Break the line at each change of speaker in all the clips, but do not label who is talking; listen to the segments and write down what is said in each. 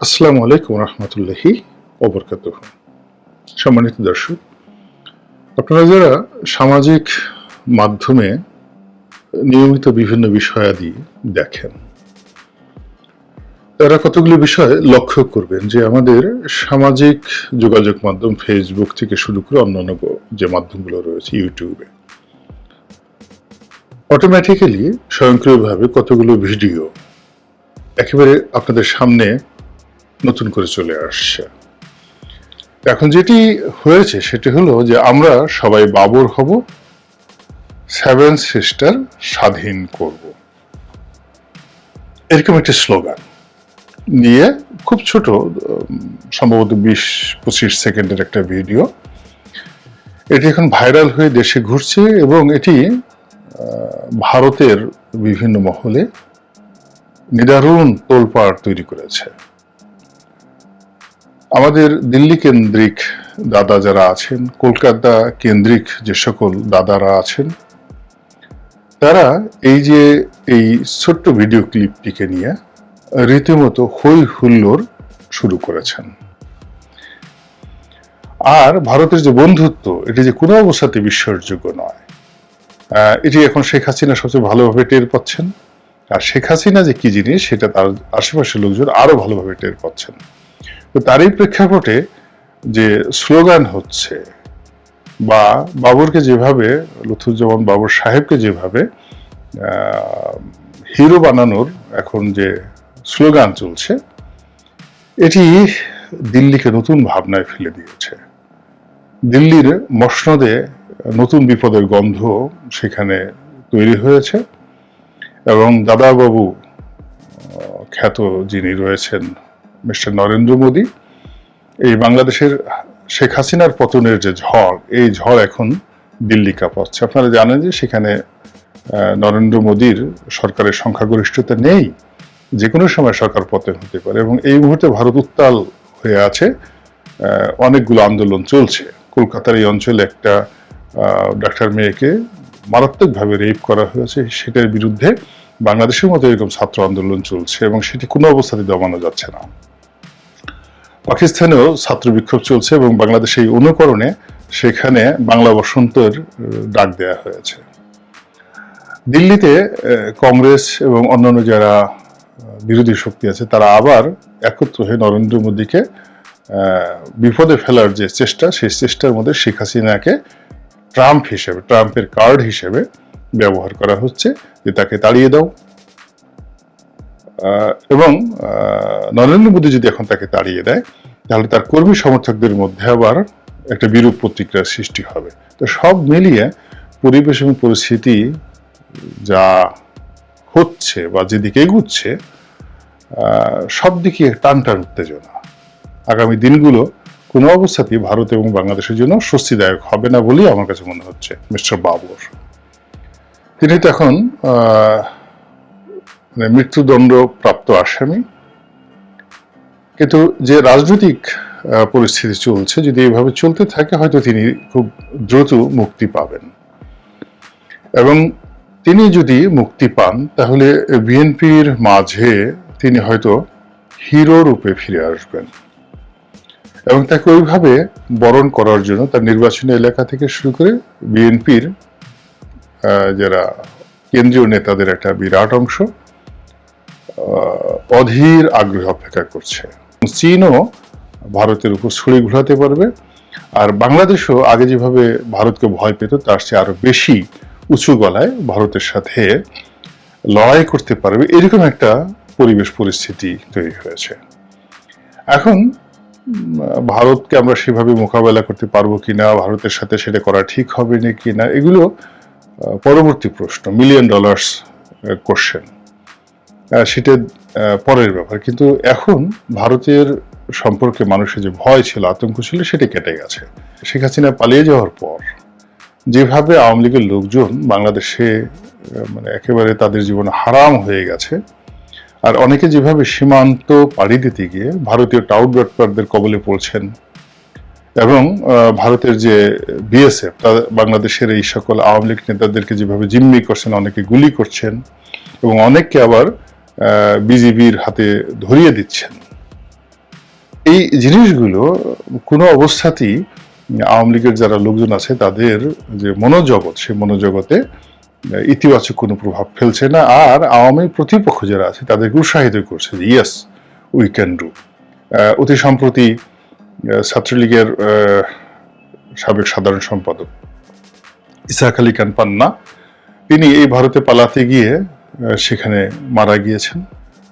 আসসালামু আলাইকুম রহমতুল্লাহি ওবরকাত সম্মানিত দর্শক, আপনারা যারা সামাজিক মাধ্যমে নিয়মিত বিভিন্ন বিষয়াদি দেখেন, তারা কতগুলো বিষয় লক্ষ্য করবেন যে আমাদের সামাজিক যোগাযোগ মাধ্যম ফেসবুক থেকে শুরু করে অন্যান্য যে মাধ্যমগুলো রয়েছে ইউটিউবে অটোমেটিক্যালি স্বয়ংক্রিয়ভাবে কতগুলো ভিডিও একেবারে আপনাদের সামনে নতুন করে চলে আসছে। এখন যেটি হয়েছে সেটি হলো যে আমরা সবাই বাবর হব সেভেন সিস্টার স্বাধীন করব। এরকম একটি স্লোগান নিয়ে খুব ছোট, সম্ভবত বিশ, পঁচিশ সেকেন্ডের একটা ভিডিও। এটি এখন ভাইরাল হয়ে দেশে ঘুরছে এবং এটি ভারতের বিভিন্ন মহলে নিদারুণ তোলপাড় তৈরি করেছে। আমাদের দিল্লি কেন্দ্রিক দাদা যারা আছেন, কলকাতা কেন্দ্রিক যে সকল দাদারা আছেন, তারা এই যে এই ছোট্ট ভিডিও ক্লিপটিকে নিয়ে রীতিমতো হই হুল্লোড় শুরু করেছেন। আর ভারতের যে বন্ধুত্ব, এটি যে কোনো অবস্থাতে বিশ্বাসযোগ্য নয়। এটি এখন শেখ হাসিনা সবচেয়ে ভালোভাবে টের পাচ্ছেন। আর শেখ হাসিনা যে কি জিনিস, সেটা তার আশেপাশের লোকজন আরও ভালোভাবে টের পাচ্ছেন। তো তারই প্রেক্ষাপটে যে স্লোগান হচ্ছে বা বাবরকে যেভাবে লুথুজ্জামান বাবর সাহেবকে যেভাবে হিরো বানানোর এখন যে স্লোগান চলছে, এটি দিল্লিকে নতুন ভাবনায় ফেলে দিয়েছে। দিল্লির মসনদে নতুন বিপদের গন্ধ সেখানে তৈরি হয়েছে এবং দাদাবাবু খ্যাত যিনি রয়েছেন মিস্টার নরেন্দ্র মোদী, এই বাংলাদেশের শেখ হাসিনার পতনের যে ঝড়, এই ঝড় এখন দিল্লি কাঁপাচ্ছে। আপনারা জানেন যে সেখানে নরেন্দ্র মোদীর সরকারের সংখ্যাগরিষ্ঠতা নেই যে কোনো সময় সরকার পতন হতে পারে এবং এই মুহূর্তে ভারত উত্তাল হয়ে আছে অনেকগুলো আন্দোলন চলছে। কলকাতার এই অঞ্চলে একটা ডাক্তার মেয়েকে মারাত্মকভাবে রেপ করা হয়েছে, সেটার বিরুদ্ধে বাংলাদেশের মতো এরকম ছাত্র আন্দোলন চলছে এবং সেটি কোনো অবস্থাতে দমানো যাচ্ছে না। পাকিস্তানেও ছাত্র বিক্ষোভ চলছে এবং বাংলাদেশে এই অনুকরণে সেখানে বাংলা বসন্তের ডাক দেয়া হয়েছে। দিল্লিতে কংগ্রেস এবং অন্যান্য যারা বিরোধী শক্তি আছে, তারা আবার একত্র হয়ে নরেন্দ্র মোদীকে বিপদে ফেলার যে চেষ্টা, সেই চেষ্টার মধ্যে শেখ হাসিনাকে ট্রাম্প হিসেবে, ট্রাম্পের কার্ড হিসেবে ব্যবহার করা হচ্ছে যে তাকে তাড়িয়ে দাও। এবং নরেন্দ্র মোদী যদি এখন তাকে তাড়িয়ে দেয়, তাহলে তার কর্মী সমর্থকদের মধ্যে আবার একটা বিরূপ প্রতিক্রিয়ার সৃষ্টি হবে। তো সব মিলিয়ে পরিবেশ এবং পরিস্থিতি যা হচ্ছে বা যেদিকে এগুচ্ছে সব দিকে টান টান উত্তেজনা। আগামী দিনগুলো কোনো অবস্থাতেই ভারত এবং বাংলাদেশের জন্য স্বস্তিদায়ক হবে না বলেই আমার কাছে মনে হচ্ছে মিস্টার বাবর। তিনি তো এখন মানে মৃত্যুদণ্ড প্রাপ্ত আসামি। কিন্তু যে রাজনৈতিক পরিস্থিতি চলছে, যদি এভাবে চলতে থাকে, হয়তো তিনি খুব দ্রুত মুক্তি পাবেন। এবং তিনি যদি মুক্তি পান, তাহলে বিএনপির মাঝে তিনি হয়তো হিরো রূপে ফিরে আসবেন। এবং তাকে ওইভাবে বরণ করার জন্য তার নির্বাচনী এলাকা থেকে শুরু করে বিএনপির যারা কেন্দ্রীয় নেতাদের একটা বিরাট অংশ অধীর আগ্রহ অপেক্ষা করছে। চীনও ভারতের উপর ছুরি ঘোরাতে পারবে, আর বাংলাদেশও আগে যেভাবে ভারতকে ভয় পেত, তার চেয়ে আরও বেশি উঁচু গলায় ভারতের সাথে লড়াই করতে পারবে, এরকম একটা পরিবেশ পরিস্থিতি তৈরি হয়েছে। এখন ভারতকে আমরা সেভাবে মোকাবেলা করতে পারব কিনা, ভারতের সাথে সেটা করা ঠিক হবে না কিনা, এগুলো পরবর্তী প্রশ্ন মিলিয়ন ডলার্স কোশ্চেন সেটা পরের ব্যাপার। কিন্তু এখন ভারতের সম্পর্কে মানুষের যে ভয় ছিল, আতঙ্ক ছিল, সেটা কেটে গেছে। শেখ হাসিনা পালিয়ে যাওয়ার পর যেভাবে আওয়ামী লীগের লোকজন বাংলাদেশে মানে একেবারে তাদের জীবন হারাম হয়ে গেছে, আর অনেকে যেভাবে সীমান্ত পাড়ি দিতে গিয়ে ভারতীয় টাউট ব্যাটপারদের কবলে পড়ছেন, এবং ভারতের যে বিএসএফ বাংলাদেশের এই সকল আওয়ামী লীগ নেতাদেরকে যেভাবে জিম্মি করছেন, অনেকে গুলি করছেন, এবং অনেককে আবার বিজিবির হাতে ধরিয়ে দিচ্ছেন। এই জিনিসগুলো কোনো অবস্থাতেই আওয়ামী লীগের যারা লোকজন আছে, তাদের যে মনোজগৎ, সেই মনোজগতে ইতিবাচক কোনো প্রভাব ফেলছে না। আর আওয়ামী প্রতিপক্ষ যারা আছে, তাদেরকে উৎসাহিত করছে যে, ইয়েস, উই ক্যান ডু। অতি সম্প্রতি ছাত্রলীগের সাবেক সাধারণ সম্পাদক ইসাক আলী খান পান্না তিনি এই ভারতে পালাতে গিয়ে সেখানে মারা গিয়েছেন।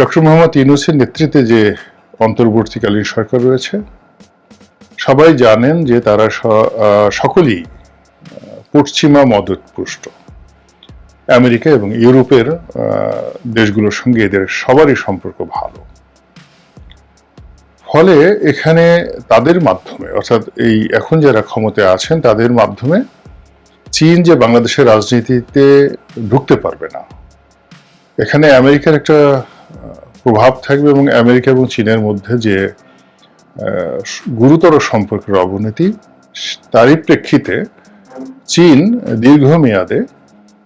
ডক্টর মোহাম্মদ ইউনুসের নেতৃত্বে যে অন্তর্বর্তীকালীন সরকার রয়েছে, সবাই জানেন যে তারা সকলেই পশ্চিমা মদতপুষ্ট। আমেরিকা এবং ইউরোপের দেশগুলোর সঙ্গে এদের সবারই সম্পর্ক ভালো। ফলে এখানে তাদের মাধ্যমে, অর্থাৎ এই এখন যারা ক্ষমতায় আছেন, তাদের মাধ্যমে চীন যে বাংলাদেশের রাজনীতিতে ঢুকতে পারবে না। এখানে আমেরিকার একটা প্রভাব থাকবে এবং আমেরিকা এবং চীনের মধ্যে যে গুরুতর সম্পর্কের অবনতি, তারই প্রেক্ষিতে চীন দীর্ঘমেয়াদে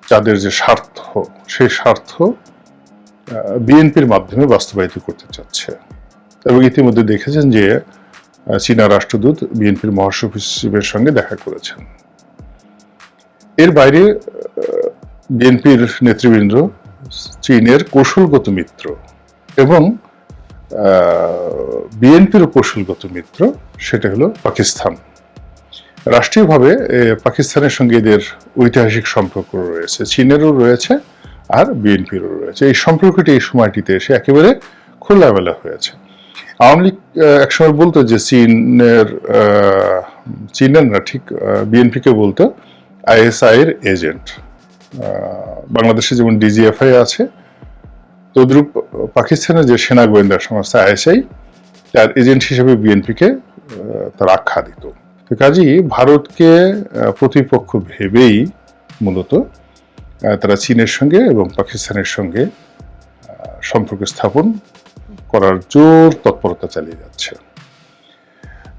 তাদের যে স্বার্থ, সেই স্বার্থ বিএনপির মাধ্যমে বাস্তবায়িত করতে চাচ্ছে। এবং ইতিমধ্যে দেখেছেন যে চীনা রাষ্ট্রদূত বিএনপির মহাসচিবের সঙ্গে দেখা করেছেন। এর বাইরে বিএনপির নেতৃবৃন্দ চীনের কৌশলগত মিত্র এবং বিএনপির কৌশলগত মিত্র, সেটা হলো পাকিস্তান। রাষ্ট্রীয়ভাবে পাকিস্তানের সঙ্গে এদের ঐতিহাসিক সম্পর্ক রয়েছে, চীনেরও রয়েছে আর বিএনপিরও রয়েছে। এই সম্পর্কটি এই সময়টিতে এসে একেবারে খোলামেলা হয়েছে। আওয়ামী লীগ একসময় বলতো যে চীনের চীনের না, ঠিক বিএনপিকে বলতো আইএসআই এর এজেন্ট। বাংলাদেশে যেমন ডিজিএফআই আছে, তদ্রূপ পাকিস্তানের যে সেনা গোয়েন্দা সংস্থা আইএসআই, তার এজেন্ট হিসেবে বিএনপিকে তার আখ্যা দিত। তো কাজেই ভারতকে প্রতিপক্ষ ভেবেই মূলত তারা চীনের সঙ্গে এবং পাকিস্তানের সঙ্গে সম্পর্ক স্থাপন করার জোর তৎপরতা চালিয়ে যাচ্ছে।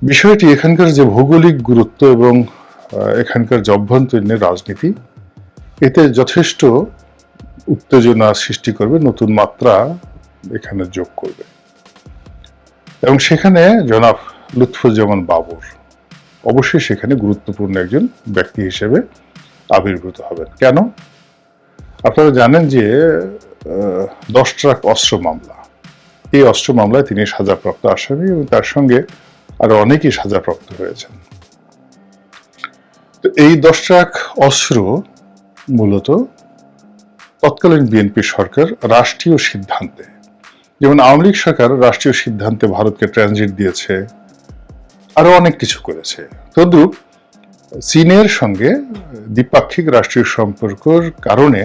বিষয়টি এখানকার যে ভৌগোলিক গুরুত্ব এবং এখানকার যে রাজনীতি এতে যথেষ্ট উত্তেজনা সৃষ্টি করবে, নতুন মাত্রা এখানে যোগ করবে। এবং সেখানে জনাব লুৎফুজ্জামান বাবর অবশ্যই সেখানে গুরুত্বপূর্ণ একজন ব্যক্তি হিসেবে আবির্ভূত হবেন। কেন? আপনারা জানেন যে দশ ট্রাক অস্ত্র মামলা। এই অস্ত্র মামলায় তিনি সাজাপ্রাপ্ত আসামি এবং তার সঙ্গে আরও অনেকেই সাজাপ্রাপ্ত হয়েছেন। তো এই দশ ট্রাক অস্ত্র মূলত তৎকালীন বিএনপি সরকার রাষ্ট্রীয় সিদ্ধান্তে। যেমন আওয়ামী লীগ সরকার রাষ্ট্রীয় সিদ্ধান্তে ভারতকে ট্রানজিট দিয়েছে, আরও অনেক কিছু করেছে। তদ্রুপ চীনের সঙ্গে দ্বিপাক্ষিক রাষ্ট্রীয় সম্পর্কর কারণে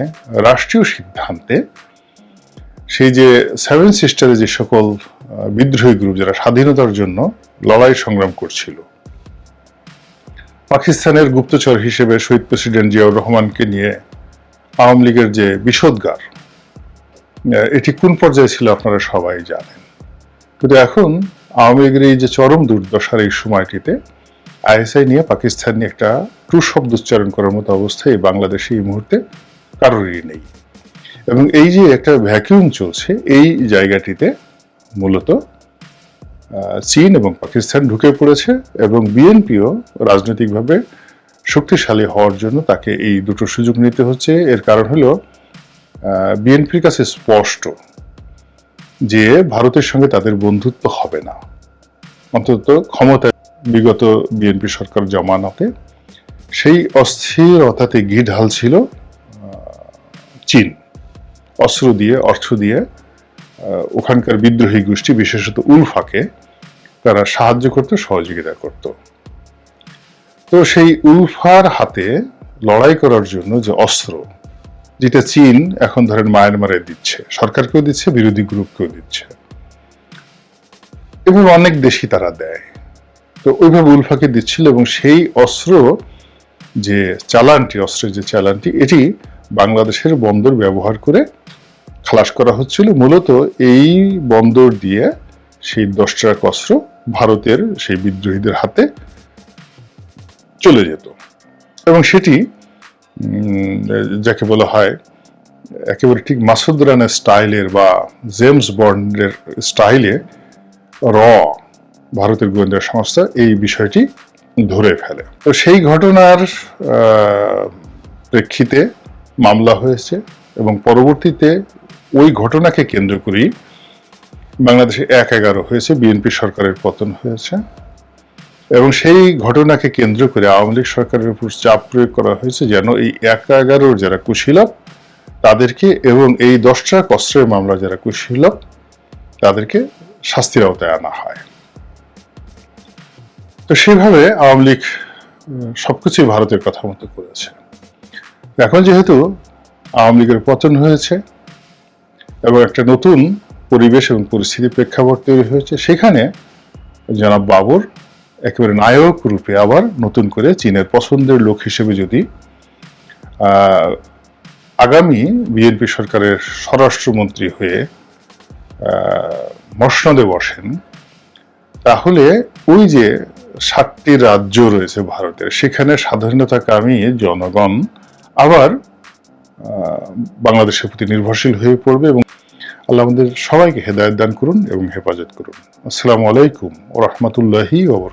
রাষ্ট্রীয় সিদ্ধান্তে সেই যে সেভেন সিস্টারে যে সকল বিদ্রোহী গ্রুপ যারা স্বাধীনতার জন্য লড়াই সংগ্রাম করছিল পাকিস্তানের গুপ্তচর হিসেবে শহীদ প্রেসিডেন্ট জিয়াউর রহমানকে নিয়ে আওয়ামী লীগের যে বিষোদ্গার এটি কোন পর্যায়ে ছিল আপনারা সবাই জানেন। কিন্তু এখন আওয়ামী লীগের এই যে চরম দুর্দশার এই সময়টিতে আইএসআই নিয়ে পাকিস্তান নিয়ে একটা ট্রু শব্দ উচ্চারণ করার মতো অবস্থায় এই বাংলাদেশে এই মুহূর্তে কারোরই নেই। এবং এই যে একটা ভ্যাকিউম চলছে, এই জায়গাটিতে মূলত চীন এবং পাকিস্তান ঢুকে পড়েছে এবং বিএনপিও রাজনৈতিকভাবে শক্তিশালী হওয়ার জন্য তাকে এই দুটো সুযোগ নিতে হচ্ছে। এর কারণ হলো বিএনপির কাছে স্পষ্ট যে ভারতের সঙ্গে তাদের বন্ধুত্ব হবে না। অন্তত ক্ষমতায় বিগত বিএনপি সরকার জমানাতে সেই অস্থিরতাতে ঘি ঢাল ছিল চীন। অস্ত্র দিয়ে, অর্থ দিয়ে ওখানকার বিদ্রোহী গোষ্ঠী, বিশেষত উলফাকে, তারা সাহায্য করত, সহযোগিতা করত। তো সেই উলফার হাতে লড়াই করার জন্য যে অস্ত্র, যেটা চীন এখন ধরেন মায়ানমারে দিচ্ছে, সরকারকেও দিচ্ছে, বিরোধী গ্রুপকেও দিচ্ছে। এবং অনেক দেশই তারা দেয়। তো ওইভাবে উলফাকে দিচ্ছিল এবং সেই অস্ত্র যে চালানটি, অস্ত্রের যে চালানটি, এটি বাংলাদেশের বন্দর ব্যবহার করে খালাস করা হচ্ছিল। মূলত এই বন্দর দিয়ে সেই দশ ট্রাক অস্ত্র ভারতের সেই বিদ্রোহীদের হাতে চলে যেত। এবং সেটি যাকে বলা হয় একেবারে ঠিক মাসুদ রানের স্টাইলের বা জেমস বন্ডের স্টাইলে র ভারতের গোয়েন্দা সংস্থা এই বিষয়টি ধরে ফেলে। তো সেই ঘটনার প্রেক্ষিতে মামলা হয়েছে এবং পরবর্তীতে ওই ঘটনাকে কেন্দ্র করেই বাংলাদেশে এক এগারো হয়েছে বিএনপি সরকারের পতন হয়েছে। এবং সেই ঘটনাকে কেন্দ্র করে আওয়ামী লীগ সরকারের উপর চাপ প্রয়োগ করা হয়েছে যেন এই এক এগারোর যারা কুশীলভ তাদেরকে এবং এই দশটা কষ্টের মামলা যারা কুশীলভ তাদেরকে শাস্তির আওতায় আনা হয়। তো সেভাবে আওয়ামী লীগ সবকিছুই ভারতের কথা মতো করেছে। এখন যেহেতু আওয়ামী লীগের পতন হয়েছে এবং একটা নতুন পরিবেশ এবং পরিস্থিতি প্রেক্ষাপট তৈরি হয়েছে। সেখানে জনাব বাবর একেবারে নায়ক রূপে আবার নতুন করে চীনের পছন্দের লোক হিসেবে যদি আগামী বিএনপি সরকারের স্বরাষ্ট্রমন্ত্রী হয়ে মসনদে বসেন, তাহলে ওই যে সাতটি রাজ্য রয়েছে ভারতের, সেখানে স্বাধীনতাকামী জনগণ আবার বাংলাদেশের প্রতি নির্ভরশীল হয়ে পড়বে এবং আল্লাহ আমাদের সবাইকে হেদায়ত দান করুন এবং হেফাজত করুন। আসসালামু আলাইকুম ও রহমতুল্লাহি ওবর